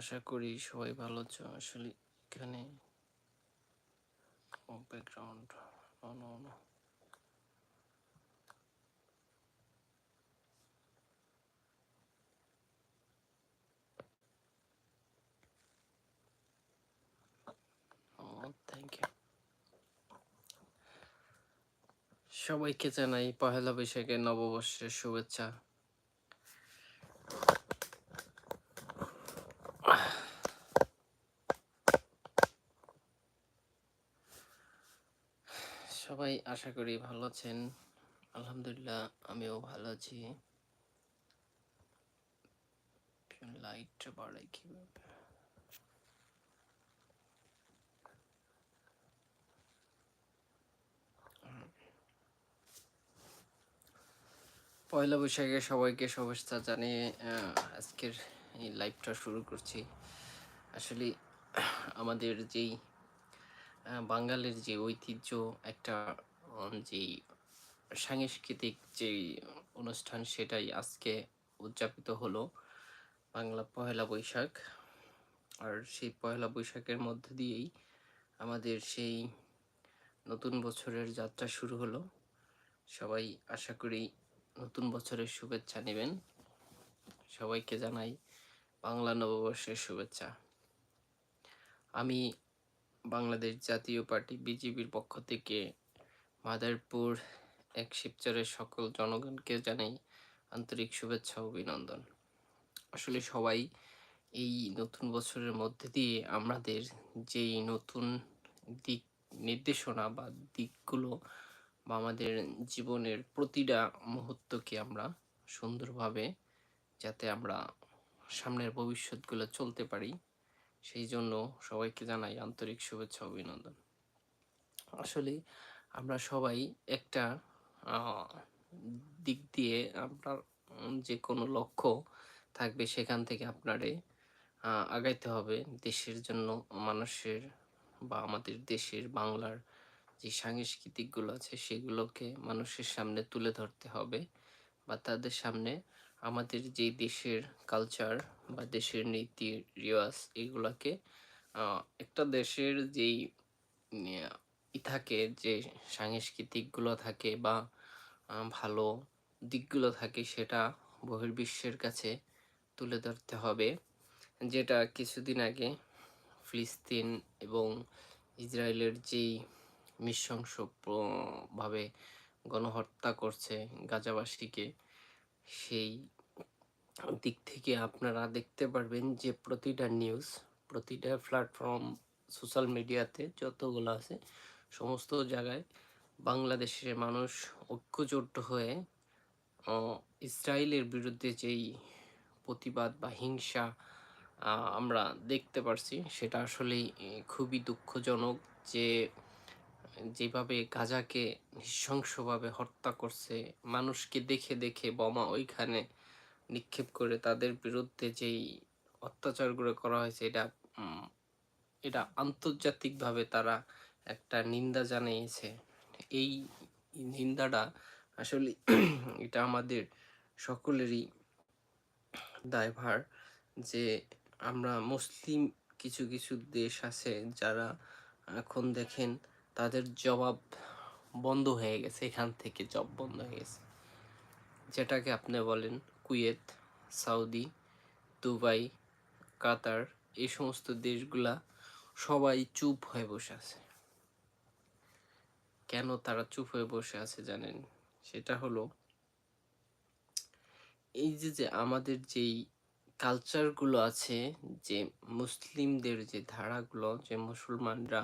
আশা করি সবাই ভালো আছো। আসলে এখানে background no no thank you সবাইকে জানাই পহেলা বৈশাখের নববর্ষের শুভেচ্ছা সবাই আশা করি ভালো আছেন। আলহামদুলিল্লাহ, আমিও ভালো আছি। লাইটটা বাড়াই কীভাবে? পয়লা বৈশাখে সবাইকে শুভেচ্ছা জানিয়ে আজকের এই লাইভটা শুরু করছি। আসলে আমাদের যেই বাঙালির যে ঐতিহ্য একটা যেই সাংস্কৃতিক যেই অনুষ্ঠান সেটাই আজকে উদযাপিত হলো বাংলা পহেলা বৈশাখ। আর সেই পহেলা বৈশাখের মধ্য দিয়েই আমাদের সেই নতুন বছরের যাত্রা শুরু হলো। সবাই আশা করি নতুন বছরের শুভেচ্ছা নেবেন। সবাইকে জানাই বাংলা নববর্ষের শুভেচ্ছা। আমি বাংলাদেশ জাতীয় পার্টি বিজেপির পক্ষ থেকে মাদারপুর এক শিবচরের সকল জনগণকে জানাই আন্তরিক শুভেচ্ছা অভিনন্দন। আসলে সবাই এই নতুন বছরের মধ্যে দিয়ে আমাদের যেই নতুন দিক নির্দেশনা বা দিকগুলো বা আমাদের জীবনের প্রতিটা মুহূর্তকে আমরা সুন্দরভাবে যাতে আমরা সামনের ভবিষ্যৎগুলো চলতে পারি, সেই জন্য সবাইকে জানাই আন্তরিক শুভেচ্ছা অভিনন্দন। আসলে আমরা সবাই একটা দিক দিয়ে আপনার যে কোনো লক্ষ্য থাকবে সেখান থেকে আপনারে আগাইতে হবে। দেশের জন্য মানুষের বা আমাদের দেশের বাংলার যে সাংস্কৃতিকগুলো আছে সেগুলোকে মানুষের সামনে তুলে ধরতে হবে বা তাদের সামনে আমাদের যে দেশের কালচার বা দেশের নীতি, রিওয়াজ এগুলোকে একটা দেশের যেই থাকে যে সাংস্কৃতিকগুলো থাকে বা ভালো দিকগুলো থাকে সেটা বহির্বিশ্বের কাছে তুলে ধরতে হবে। যেটা কিছুদিন আগে ফিলিস্তিন এবং ইসরায়েলের যেই নৃশংস প্র- ভাবে গণহত্যা করছে গাজাবাসীকে, সেই দিক থেকে আপনারা দেখতে পারবেন যে প্রতিটা নিউজ প্রতিটা প্ল্যাটফর্ম সোশ্যাল মিডিয়াতে যতগুলো আছে সমস্ত জায়গায় বাংলাদেশের মানুষ ঐক্যজোট হয়ে ইসরায়েলের বিরুদ্ধে যেই প্রতিবাদ বা হিংসা আমরা দেখতে পারছি, সেটা আসলেই খুবই দুঃখজনক যে, যেভাবে গাজাকে নৃশংসভাবে হত্যা করছে, মানুষকে দেখে দেখে বোমা ওইখানে নিক্ষেপ করে তাদের বিরুদ্ধে যেই অত্যাচারগুলো করা হয়েছে, এটা এটা আন্তর্জাতিকভাবে তারা একটা নিন্দা জানিয়েছে। এই নিন্দাটা আসলে এটা আমাদের সকলেরই দায়ভার যে আমরা মুসলিম কিছু কিছু দেশ আছে যারা এখন দেখেন তাদের জবাব বন্ধ হয়ে গেছে, এখান থেকে জব বন্ধ হয়ে গেছে। যেটাকে আপনি বলেন কুয়েত সাউদি দুবাই, কাতার, এই সমস্ত দেশগুলা সবাই চুপ হয়ে বসে আছে। কেন তারা চুপ হয়ে বসে আছে জানেন? সেটা হলো, এই যে যে আমাদের যেই কালচারগুলো আছে, যে মুসলিমদের যে ধারাগুলো, যে মুসলমানরা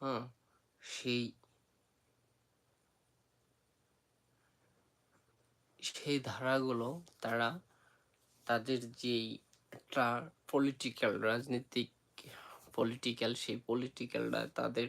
হ্যাঁ সেই সেই ধারাগুলো তারা তাদের যেই একটা পলিটিক্যাল রাজনৈতিক পলিটিক্যাল সেই পলিটিক্যালরা তাদের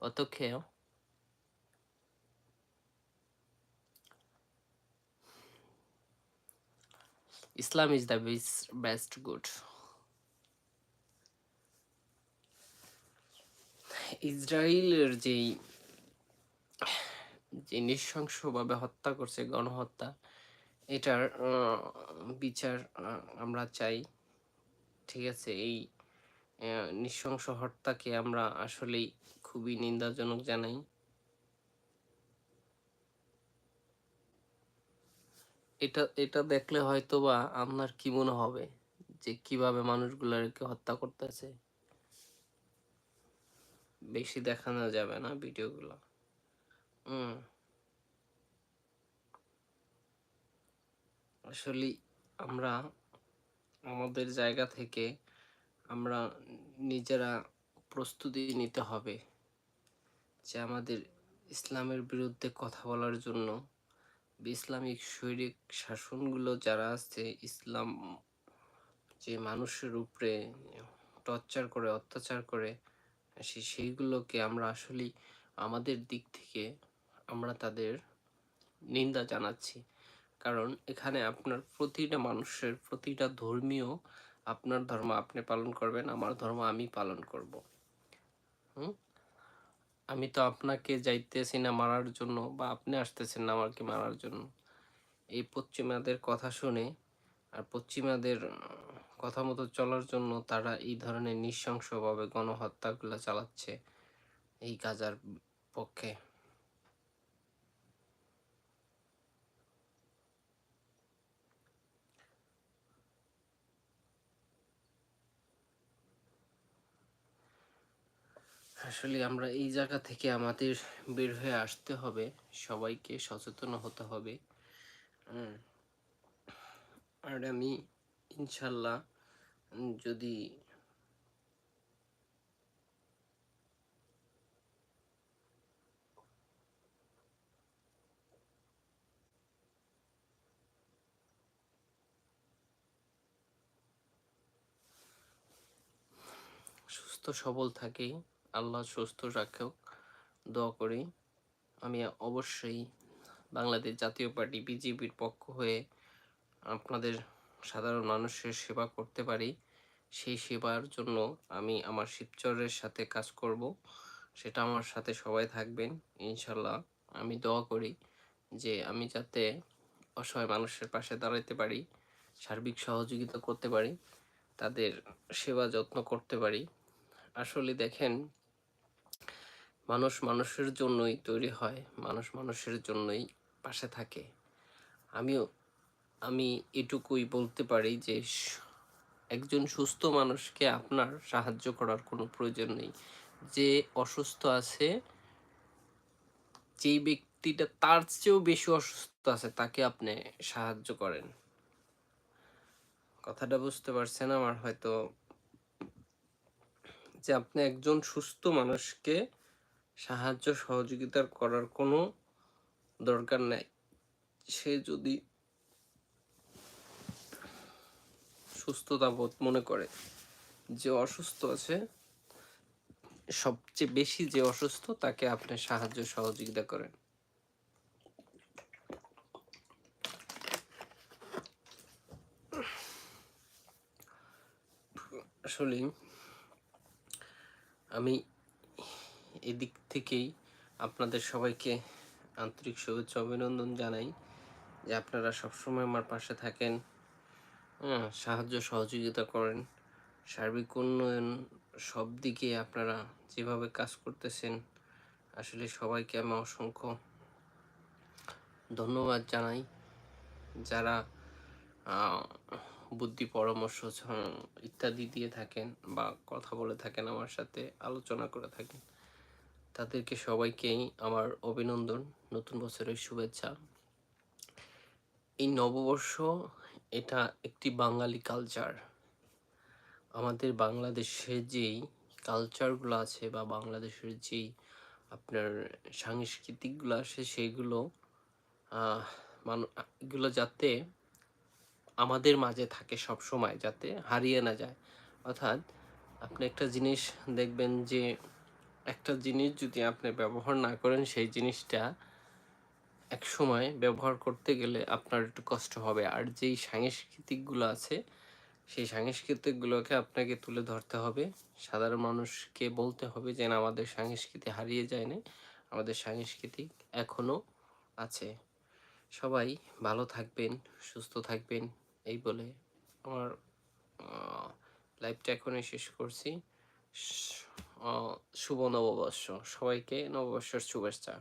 어떡해요? Islam is the best, best good. ইসরায়েলের যেই যে নৃশংসভাবে হত্যা করছে গণহত্যা এটার আহ, বিচার আহ, আমরা চাই ঠিক আছে এই আহ, নৃশংস হত্যাকে আমরা আসলেই খুবই নিন্দাজনক জানাই। এটা এটা দেখলে হয়তো বা আপনার কি মনে হবে যে কীভাবে মানুষগুলোকে হত্যা করতেছে? বেশি দেখানো যাবে না ভিডিওগুলো। হুম। আসলে আমরা আমাদের জায়গা থেকে আমরা নিজেরা প্রস্তুতি নিতে হবে। যে আমাদের ইসলামের বিরুদ্ধে কথা বলার জন্য। ইসলামিক শৈরিক শাসনগুলো যারা আছে, ইসলাম যে মানুষের উপরে টর্চার করে, অত্যাচার করে, সে সেইগুলোকে আমরা আসলেই আমাদের দিক থেকে আমরা তাদের নিন্দা জানাচ্ছি। কারণ এখানে আপনার প্রতিটা মানুষের প্রতিটা ধর্মীয় আপনার ধর্ম আপনি পালন করবেন, আমার ধর্ম আমি পালন করব। হুম? আমি তো আপনাকে যাইতেছি না মারার জন্য বা আপনি আসতেছেন না আমাকে মারার জন্য। এই পশ্চিমাদের কথা শুনে আর পশ্চিমাদের কথা মতো চলার জন্য তারা এই ধরনের নৃশংসভাবে গণহত্যাগুলো চালাচ্ছে এই গাজার পক্ষে। আসলে আমরা এই জায়গা থেকে আমাদের বের হয়ে আসতে হবে। সবাইকে সচেতন হতে হবে। আর আমি ইনশাল্লাহ যদি সুস্থ, সবল থাকি। আল্লাহ সুস্থ রাখুক, দোয়া করি। আমি অবশ্যই বাংলাদেশ জাতীয় পার্টি, বিজেপির পক্ষ হয়ে আপনাদের সাধারণ মানুষের সেবা করতে পারি। সেই সেবার জন্য আমি আমার শিবচরের সাথে কাজ করব, সেটা আমার সাথে সবাই থাকবেন, ইনশাল্লাহ। আমি দোয়া করি যে আমি যাতে অসহায় মানুষের পাশে দাঁড়াতে পারি, সার্বিক সহযোগিতা করতে পারি, তাদের সেবা যত্ন করতে পারি। আসলে দেখেন মানুষ মানুষের জন্যই তৈরি হয়, মানুষ মানুষের জন্যই পাশে থাকে। আমিও, আমি এটুকুই বলতে পারি যে একজন সুস্থ মানুষকে আপনার সাহায্য করার কোনো প্রয়োজন নেই। যে অসুস্থ আছে, যেই ব্যক্তিটা তার চেয়েও বেশি অসুস্থ আছে, তাকে আপনি সাহায্য করেন। কথাটা বুঝতে পারছেন আমার হয়তো। যে আপনি একজন সুস্থ মানুষকে সাহায্য সহযোগিতা করার কোনো দরকার নাই। সে যদি সুস্থতা বোধ মনে করে যে অসুস্থ আছে, সবচেয়ে বেশি যে অসুস্থ, তাকে আপনি সাহায্য সহযোগিতা করেন। আসলে আমি এদিক থেকেই আপনাদের সবাইকে আন্তরিক শুভেচ্ছা অভিনন্দন জানাই যে আপনারা সবসময় আমার পাশে থাকেন হ্যাঁ সাহায্য সহযোগিতা করেন। সার্বিক উন্নয়ন সব দিকে আপনারা যেভাবে কাজ করতেছেন, আসলে সবাইকে আমি অসংখ্য ধন্যবাদ জানাই। যারা বুদ্ধি, পরামর্শ ইত্যাদি দিয়ে থাকেন বা কথা বলে থাকেন আমার সাথে, আলোচনা করে থাকেন তাদেরকে সবাইকেই আমার অভিনন্দন, নতুন বছরের শুভেচ্ছা। এই নববর্ষ এটা একটি বাঙালি কালচার আমাদের বাংলাদেশে যেই কালচারগুলো আছে বা বাংলাদেশের যেই আপনার সাংস্কৃতিকগুলো আছে সেইগুলো মানু- এগুলো যাতে আমাদের মাঝে থাকে সব সময় যাতে হারিয়ে না যায়। অর্থাৎ আপনি একটা জিনিস দেখবেন যে একটা জিনিস যদি আপনি ব্যবহার না করেন, সেই জিনিসটা এক সময় ব্যবহার করতে গেলে আপনার একটু কষ্ট হবে। আর যেই সাংস্কৃতিকগুলো আছে, সেই সাংস্কৃতিকগুলোকে আপনাকে তুলে ধরতে হবে। সাধারণ মানুষকে বলতে হবে যে না আমাদের সংস্কৃতি হারিয়ে যায় না আমাদের সাংস্কৃতিক এখনও আছে। সবাই ভালো থাকবেন, সুস্থ থাকবেন, এই বলে আমার লাইভটা এখনই শেষ করছি। শুভ নববর্ষ। সবাইকে নববর্ষের শুভেচ্ছা।